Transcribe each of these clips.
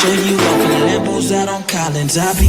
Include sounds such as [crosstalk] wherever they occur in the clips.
Show you off in the Lambos out on Collins. I be.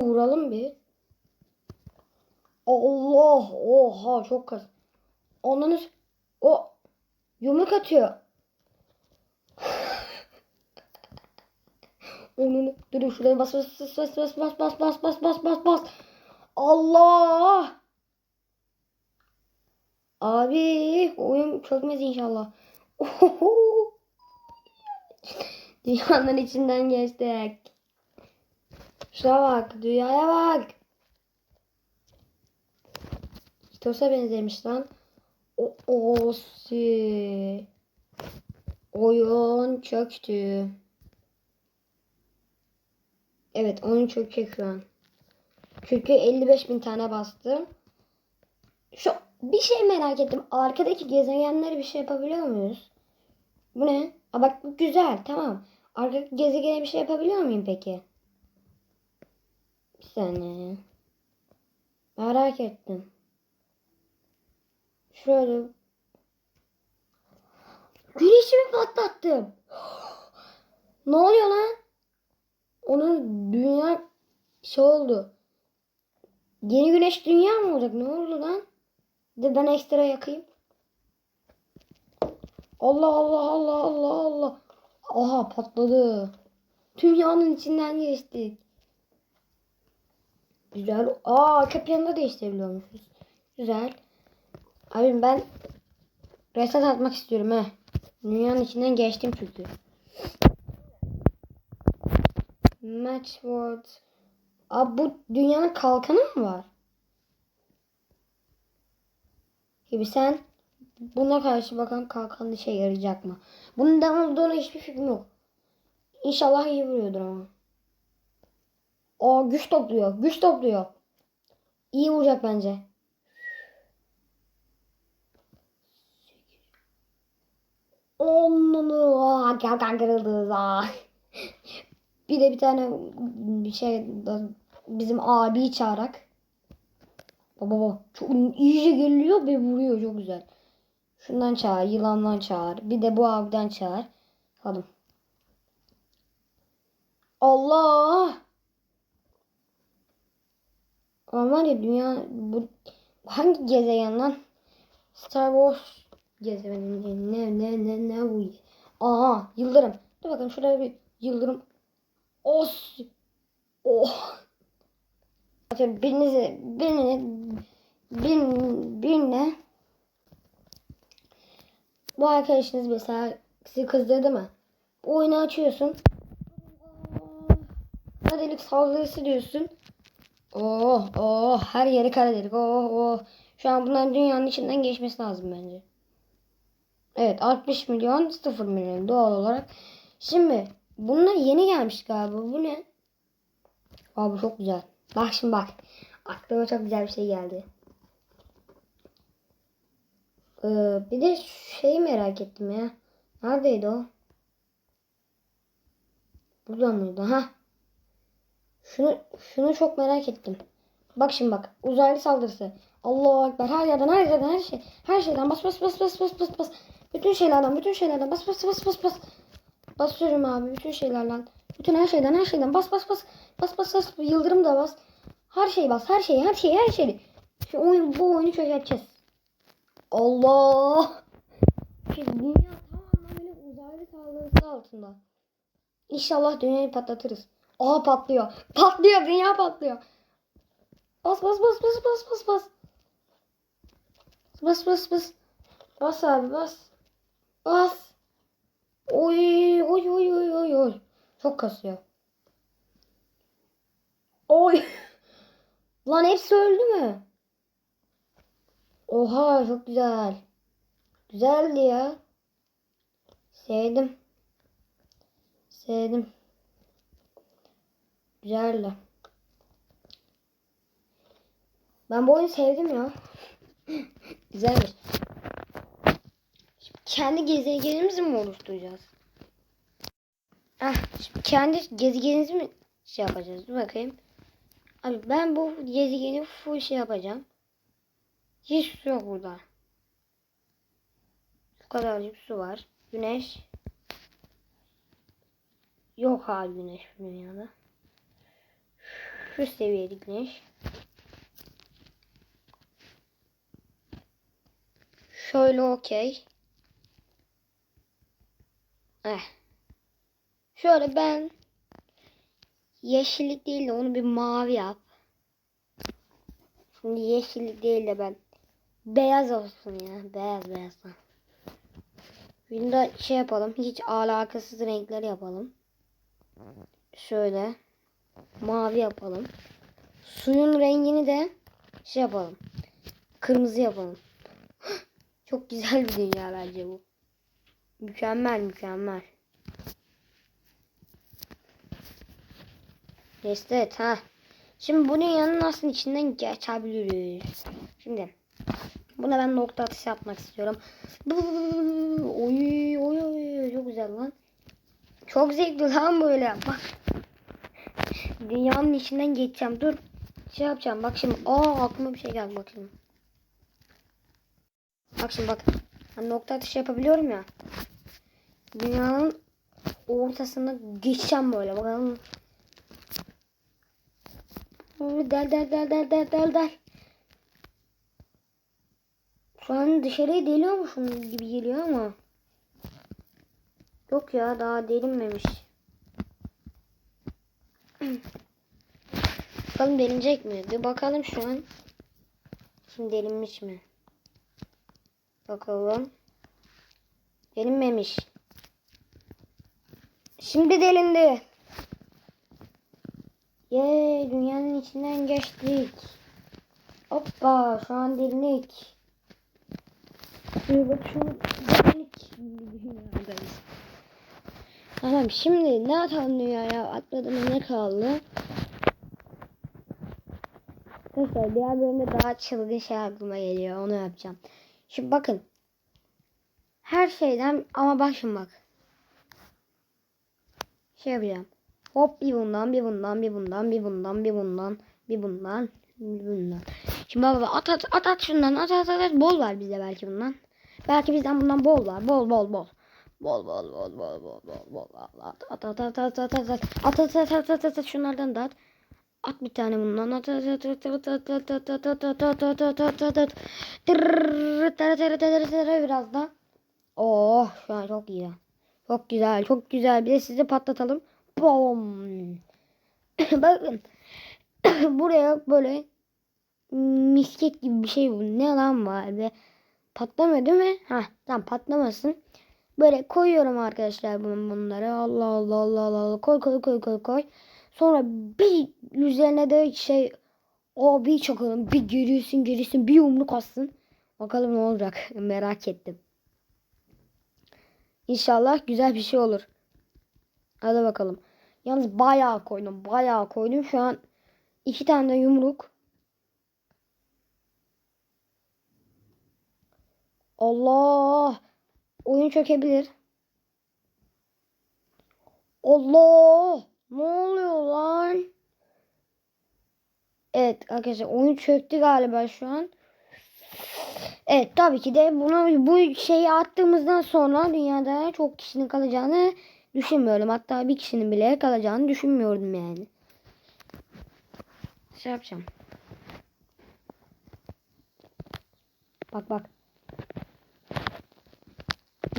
Vuralım bir. Allah oha çok kaz. Ondan o yumruk atıyor. Onun dur şuraya bas bas bas bas bas bas bas bas bas bas bas bas. Allah. Abi oyun çökmez inşallah. Dünyanın içinden geçtik. Şuna bak. Dünyaya bak. Kitos'a benzemiş lan. O osi. Oyun çöktü. Evet oyun çökecek şu an. Çünkü 55 bin tane bastım. Şu bir şey merak ettim. Arkadaki gezegenleri bir şey yapabiliyor muyuz? Bu ne? Aa bak bu güzel tamam. Arkadaki gezegene bir şey yapabiliyor muyum peki? Bir saniye. Merak ettim. Şöyle. Güneşimi patlattım. [gasps] ne oluyor lan? Onun dünya şey oldu. Yeni güneş dünya mı olacak? Ne oldu lan? De ben ekstra yakayım. Allah Allah Allah Allah Allah. Aha patladı. Dünyanın içinden geçtik. Güzel. Aa köp yanında değiştirebiliyormuşuz. Güzel. Abi ben reset atmak istiyorum he. Dünyanın içinden geçtim çünkü. Match World. Abi bu dünyanın kalkanı mı var? Gibi sen buna karşı bakan kalkan işe yarayacak mı? Bunun ne olduğuna hiçbir fikrim yok. İnşallah iyi vuruyordur ama. Aa güç topluyor. Güç topluyor. İyi vuracak bence. Kalkan kırıldı. [laughs] Bir de bir tane bir şey bizim abi çağırak. Baba baba çok iyice geliyor ve vuruyor çok güzel. Şundan çağır, yılandan çağır. Bir de bu abiden çağır. Bakalım. Allah! Ama ya dünya bu hangi gezegen lan? Star Wars gezegeni ne ne ne ne bu? Aha yıldırım. Dur bakalım şuraya bir yıldırım. Os. Oh. Atıyorum birinizi birini bin, birine bu arkadaşınız mesela sizi kızdırdı mı? Bu oyunu açıyorsun. Kara delik saldırısı diyorsun. Oh oh her yeri kara delik. Oh oh. Şu an bunların dünyanın içinden geçmesi lazım bence. Evet 60 milyon 0 milyon doğal olarak. Şimdi bunlar yeni gelmiş galiba. Bu ne? Aa bu çok güzel. Bak şimdi bak. Aklıma çok güzel bir şey geldi. Ee, bir de şeyi merak ettim ya. Neredeydi o? Burada mıydı? Ha? Şunu şunu çok merak ettim. Bak şimdi bak. Uzaylı saldırısı. Allahu Ekber. Her yerden her yerden her şey. Her şeyden bas bas bas bas bas bas bas. Bütün şeylerden bütün şeylerden bas bas bas bas bas. Basıyorum abi bütün şeylerden. Bütün her şeyden her şeyden bas bas bas. Bas bas bas. Yıldırım da bas. Her şeyi bas. Her şeyi her şeyi her şeyi. Şu oyun, bu oyunu çökerteceğiz. Allah. Şu dünya tamamen böyle uzaylı saldırısı altında. İnşallah dünyayı patlatırız. Aha patlıyor. Patlıyor dünya patlıyor. Bas bas bas bas bas bas bas. Bas bas bas. Bas abi bas. Bas. Oy oy oy oy oy oy. Çok kasıyor. Oy. [laughs] Lan hepsi öldü mü? Oha çok güzel. Güzeldi ya. Sevdim. Sevdim. Güzeldi. Ben bu oyunu sevdim ya. [laughs] Güzelmiş. Şimdi kendi gezegenimizi mi oluşturacağız? Ah, şimdi kendi gezegenimizi mi şey yapacağız? Dur bakayım. Abi ben bu gezegeni full şey yapacağım. Hiç su yok burada. Şu kadarcık su var. Güneş. Yok abi güneş dünyada. Şu seviyede güneş. Şöyle okey. Eh. Şöyle ben yeşillik değil de onu bir mavi yap. Şimdi yeşillik değil de ben beyaz olsun ya. Beyaz beyaz. Bir de şey yapalım. Hiç alakasız renkler yapalım. Şöyle mavi yapalım. Suyun rengini de şey yapalım. Kırmızı yapalım. [gasps] Çok güzel bir dünya bence bu. Mükemmel mükemmel. Neyse ha. Şimdi bu dünyanın aslında içinden geçebiliriz. Şimdi buna ben nokta atışı yapmak istiyorum. Oy oy oy çok güzel lan. Çok zevkli lan böyle. Bak. Dünyanın içinden geçeceğim. Dur. Şey yapacağım. Bak şimdi. Aa aklıma bir şey geldi bak şimdi. Bak şimdi bak. Ben nokta atışı yapabiliyorum ya. Dünyanın ortasına geçeceğim böyle. Bakalım. Del del del del del del del. Şu an dışarıya deliyormuşum gibi geliyor ama. Yok ya daha delinmemiş. Bakalım delinecek mi? Bir bakalım şu an. Şimdi delinmiş mi? Bakalım. Delinmemiş. Şimdi delindi. Yey dünyanın içinden geçtik. Hoppa şu an delindik. Şu an delindik. Dünyadayız. Tamam şimdi ne atalım dünyaya atladım ne kaldı? Arkadaşlar diğer bölümde daha çılgın şey aklıma geliyor onu yapacağım. Şimdi bakın. Her şeyden ama bak şimdi bak. Şey yapacağım. Hop bir bundan bir bundan bir bundan bir bundan bir bundan bir bundan bir bundan. Şimdi baba at at at at şundan at at at, at. bol var bizde belki bundan. Belki bizden bundan bol var. Bol bol bol. Bol bol bol bol bol bol bol at at at at at at at at at at at at at at at şunlardan da at. At bir tane bundan at at at at at at at at at at at at at at at at tere biraz da. Oh şu an çok iyi. Çok güzel çok güzel bir de sizi patlatalım. Bom. Bakın buraya böyle misket gibi bir şey bu. Ne lan var be? Patlamıyor değil mi? Hah tamam patlamasın. Böyle koyuyorum arkadaşlar bunları. Allah Allah Allah Allah Allah. Koy koy koy koy koy. Sonra bir üzerine de şey o bir çakalım. Bir gerisin gerisin bir yumruk atsın. Bakalım ne olacak. [laughs] Merak ettim. İnşallah güzel bir şey olur. Hadi bakalım. Yalnız bayağı koydum. Bayağı koydum. Şu an iki tane de yumruk. Allah. Oyun çökebilir. Allah. Ne oluyor lan? Evet arkadaşlar oyun çöktü galiba şu an. Evet tabii ki de bunu bu şeyi attığımızdan sonra dünyada çok kişinin kalacağını düşünmüyorum. Hatta bir kişinin bile kalacağını düşünmüyordum yani. Şey yapacağım. Bak bak.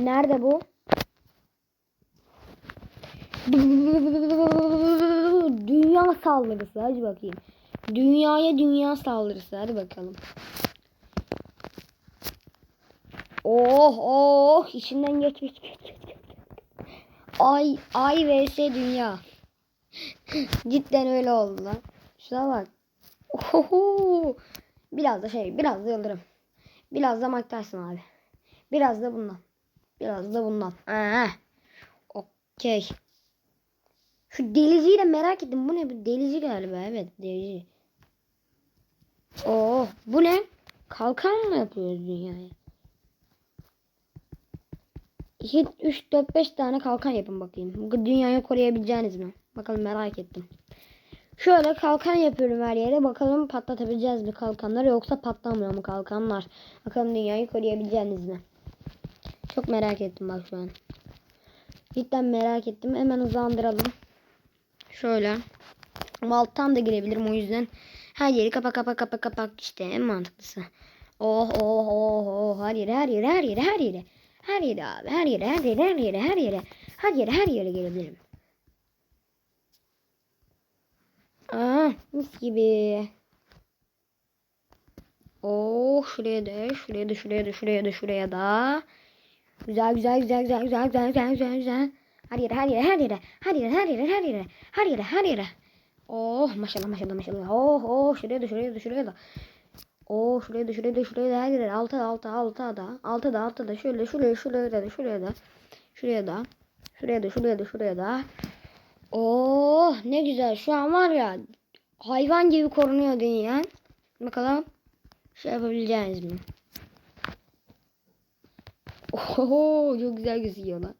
Nerede bu? Dünya saldırısı. Hadi bakayım. Dünyaya dünya saldırısı. Hadi bakalım. Oh oh içinden geçmiş. Ay ay vs dünya. Cidden öyle oldu lan. Şuna bak. Oho. Biraz da şey biraz da yıldırım. Biraz da Mike Tyson abi. Biraz da bundan. Biraz da bundan. Aa. Okey. Şu deliciyi de merak ettim. Bu ne? Bu delici galiba. Evet delici. Oo, bu ne? Kalkan mı yapıyoruz dünyaya? 2, 3, 4, 5 tane kalkan yapın bakayım. Bu dünyayı koruyabileceğiniz mi? Bakalım merak ettim. Şöyle kalkan yapıyorum her yere. Bakalım patlatabileceğiz mi kalkanları yoksa patlamıyor mu kalkanlar? Bakalım dünyayı koruyabileceğiniz mi? Çok merak ettim bak şu an. Cidden merak ettim. Hemen hızlandıralım. Şöyle. Ama alttan da girebilirim o yüzden. Her yeri kapa kapa kapa kapak işte en mantıklısı. Oh oh oh oh her yere her yere her yere her yere. Her yere abi her yere her yere her yere her yere her yere her yere gelebilirim. Aa mis gibi. Oh şuraya da şuraya da şuraya da şuraya da şuraya da. Güzel güzel güzel güzel güzel güzel güzel güzel güzel. Her yere her yere her yere her yere her yere her yere her yere her yere. Oh maşallah maşallah maşallah. Oh oh şuraya da şuraya da şuraya da. Oh şuraya da şuraya da şuraya da her yere alta alta alta da alta da alta da şöyle şuraya şuraya da şuraya da şuraya da şuraya da şuraya da şuraya da. Oh ne güzel şu an var ya hayvan gibi korunuyor dünya. Bakalım şey yapabileceğiniz mi? Oho çok güzel gözüküyor lan.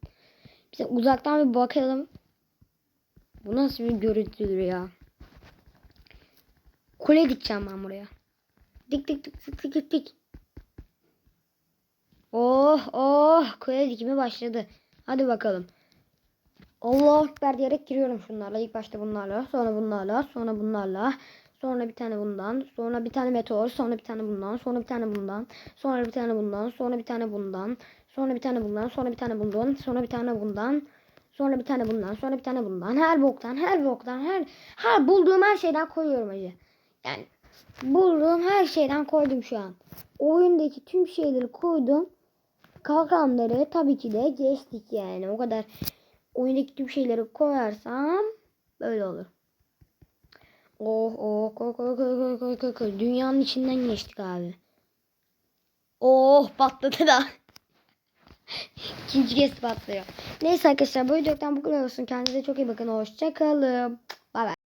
Bize uzaktan bir bakalım. Bu nasıl bir görüntüdür ya? Kule dikeceğim ben buraya. Dik dik dik dik dik dik dik. Oh oh kule dikimi başladı. Hadi bakalım. Allah ekber diyerek giriyorum şunlarla. İlk başta bunlarla, sonra bunlarla, sonra bunlarla. Sonra bir tane bundan, sonra bir tane meteor, sonra bir tane bundan, sonra bir tane bundan, sonra bir tane bundan, sonra bir tane bundan, sonra bir tane bundan, sonra bir tane bundan, sonra bir tane bundan, sonra bir tane bundan, sonra bir tane bundan. Her boktan, her boktan, her her bulduğum her şeyden koyuyorum acı. Yani bulduğum her şeyden koydum şu an. Oyundaki tüm şeyleri koydum. Kalkanları tabii ki de geçtik yani. O kadar oyundaki tüm şeyleri koyarsam böyle olur. Oh oh koy koy koy koy koy koy koy. Dünyanın içinden geçtik abi. Oh patladı da. İkinci kez patlıyor. Neyse arkadaşlar bu videodan bu kadar olsun. Kendinize çok iyi bakın. Hoşçakalın.